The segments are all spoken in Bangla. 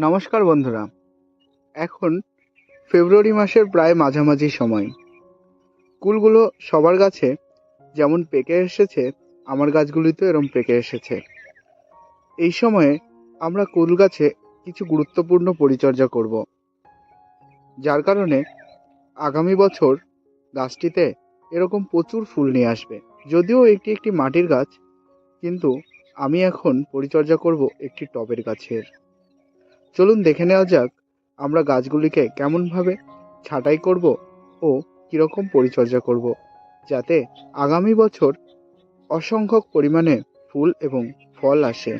নমস্কার বন্ধুরা। এখন ফেব্রুয়ারি মাসের প্রায় মাঝামাঝি সময়। কুলগুলো সবার গাছে যেমন পেকে এসেছে, আমার গাছগুলিতেও এরম পেকে এসেছে। এই সময়ে আমরা কুল গাছে কিছু গুরুত্বপূর্ণ পরিচর্যা করব। যার কারণে আগামী বছর গাছটিতে এরকম প্রচুর ফুল নিয়ে আসবে। যদিও একটি একটি মাটির গাছ, কিন্তু আমি এখন পরিচর্যা করব একটি টবের গাছের। চলুন দেখে নেওয়া যাক আমরা গাছগুলিকে কেমনভাবে ছাঁটাই করব ও কীরকম পরিচর্যা করব, যাতে আগামী বছর অসংখ্যক পরিমাণে ফুল এবং ফল আসে।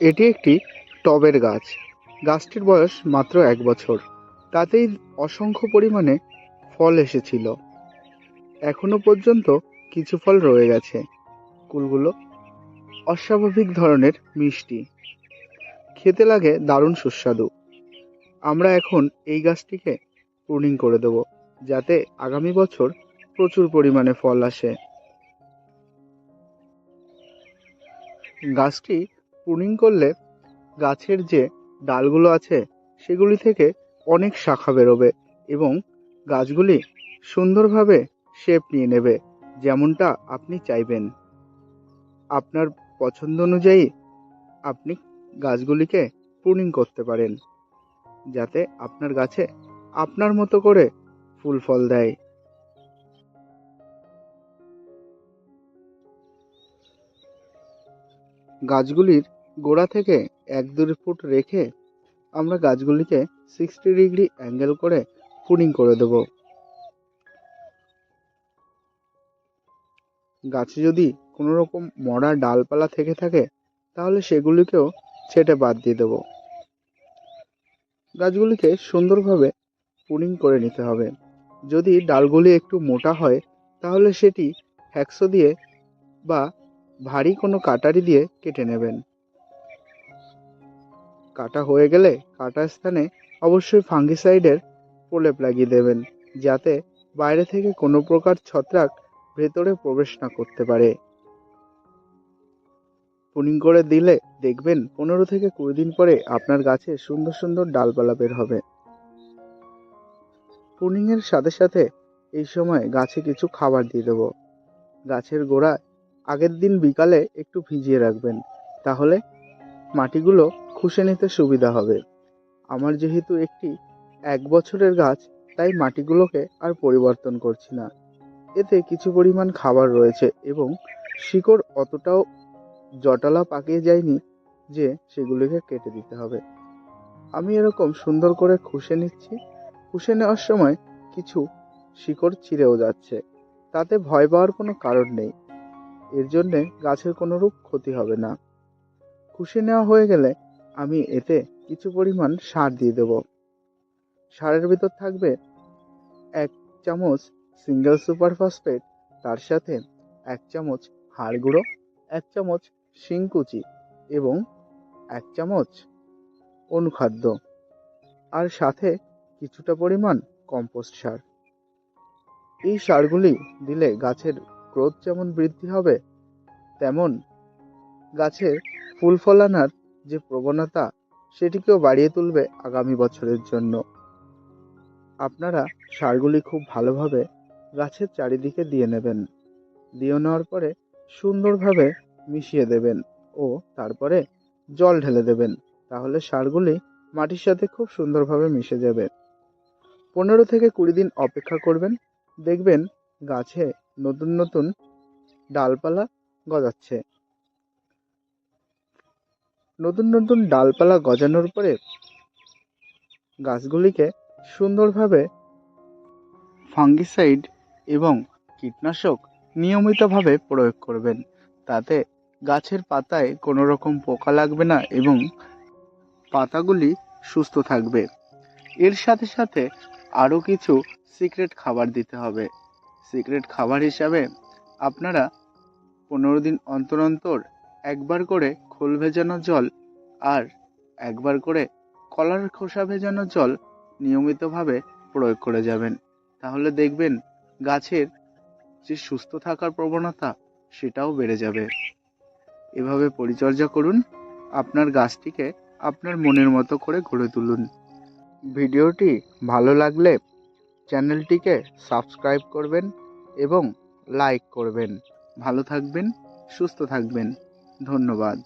এটি একটি টবের গাছ। গাছটির বয়স মাত্র এক বছর। তাতেই অসংখ্য পরিমাণে ফল এসেছিল। এখনও পর্যন্ত কিছু ফল রয়ে গেছে। কুলগুলো অস্বাভাবিক ধরনের মিষ্টি। খেতে লাগে দারুণ সুস্বাদু। আমরা এখন এই গাছটিকে প্রুনিং করে দেব, যাতে আগামী বছর প্রচুর পরিমাণে ফল আসে। গাছটি প্রুনিং করলে গাছের যে ডালগুলো আছে, সেগুলি থেকে অনেক শাখা বেরোবে এবং গাছগুলি সুন্দরভাবে শেপ নিয়ে নেবে, যেমনটা আপনি চাইবেন। আপনার পছন্দ অনুযায়ী আপনি গাছগুলিকে প্রুনিং করতে পারেন, যাতে আপনার গাছে আপনার মতো করে ফুল ফল দেয়। গাছগুলির গোড়া থেকে এক দেড় ফুট রেখে আমরা গাছগুলিকে সিক্সটি ডিগ্রি অ্যাঙ্গেল করে প্রুনিং করে দেব। গাছে যদি কোনো রকম মরা ডালপালা থেকে থাকে, তাহলে সেগুলিকেও ছেটে বাদ দিয়ে দেবো। গাছগুলিকে সুন্দরভাবে প্রুনিং করে নিতে হবে। যদি ডালগুলি একটু মোটা হয়, তাহলে সেটি হ্যাকসো দিয়ে বা ভারী কোনো কাটারি দিয়ে কেটে নেবেন। কাটা হয়ে গেলে কাটা স্থানে অবশ্যই ফাঙ্গিসাইডের প্রলেপ লাগিয়ে দেবেন, যাতে বাইরে থেকে কোনো প্রকার ছত্রাক ভেতরে প্রবেশ না করতে পারে। প্রুনিং করে দিলে দেখবেন পনেরো থেকে কুড়ি দিন পরে আপনার গাছে সুন্দর সুন্দর ডালপালা বের হবে। প্রুনিংয়ের সাথে সাথে এই সময় গাছে কিছু খাবার দিয়ে দেবো। গাছের গোড়া আগের দিন বিকালে একটু ভিজিয়ে রাখবেন, তাহলে মাটিগুলো খুশে নিতে সুবিধা হবে। আমার যেহেতু একটি এক বছরের গাছ, তাই মাটিগুলোকে আর পরিবর্তন করছি না। এতে কিছু পরিমাণ খাবার রয়েছে এবং শিকড় অতটাও জটলা পাকিয়ে যায়নি যে সেগুলিকে কেটে দিতে হবে। আমি এরকম সুন্দর করে খুশে নিচ্ছি, খুশে নেওয়ার সময় কিছু শিকড় ছিঁড়েও যাচ্ছে। তাতে ভয় পাওয়ার কোনো কারণ নেই। এর জন্যে গাছের কোনো রূপ ক্ষতি হবে না। খুশে নেওয়া হয়ে গেলে আমি এতে কিছু পরিমাণ সার দিয়ে দেব। সারের ভিতর থাকবে এক চামচ সিঙ্গেল সুপার ফসফেট, তার সাথে এক চামচ হাড় গুঁড়ো, এক চামচ শিংকুচি এবং এক চামচ অনুখাদ্য আর সাথে কিছুটা পরিমাণ কম্পোস্ট সার। এই সারগুলি দিলে গাছের গ্রোথ যেমন বৃদ্ধি হবে, তেমন গাছের ফুল ফলানোর যে প্রবণতা সেটিকেও বাড়িয়ে তুলবে আগামী বছরের জন্য। আপনারা সারগুলি খুব ভালোভাবে গাছের চারিদিকে দিয়ে নেবেন। দিয়ে নেওয়ার পরে সুন্দরভাবে মিশিয়ে দেবেন ও তারপরে জল ঢেলে দেবেন। তাহলে সারগুলি মাটির সাথে খুব সুন্দরভাবে মিশে যাবে। পনেরো থেকে কুড়ি দিন অপেক্ষা করবেন। দেখবেন গাছে নতুন নতুন ডালপালা গজাচ্ছে। নতুন নতুন ডালপালা গজানোর পরে গাছগুলিকে সুন্দরভাবে ফাঙ্গিসাইড এবং কীটনাশক নিয়মিতভাবে প্রয়োগ করবেন। তাতে গাছের পাতায় কোনো রকম পোকা লাগবে না এবং পাতাগুলি সুস্থ থাকবে। এর সাথে সাথে আরও কিছু সিক্রেট খাবার দিতে হবে। সিক্রেট খাবার হিসাবে আপনারা পনেরো দিন অন্তর অন্তর একবার করে খোল ভেজানো জল আর একবার করে কলার খোসা ভেজানো জল নিয়মিতভাবে প্রয়োগ করে যাবেন। তাহলে দেখবেন গাছের যে সুস্থ থাকার প্রবণতা সেটাও বেড়ে যাবে। এভাবে পরিচর্যা করুন, আপনার গাছটিকে আপনার মনের মতো করে গড়ে তুলুন। ভিডিওটি ভালো লাগলে চ্যানেলটিকে সাবস্ক্রাইব করবেন এবং লাইক করবেন। ভালো থাকবেন, সুস্থ থাকবেন। ধন্যবাদ।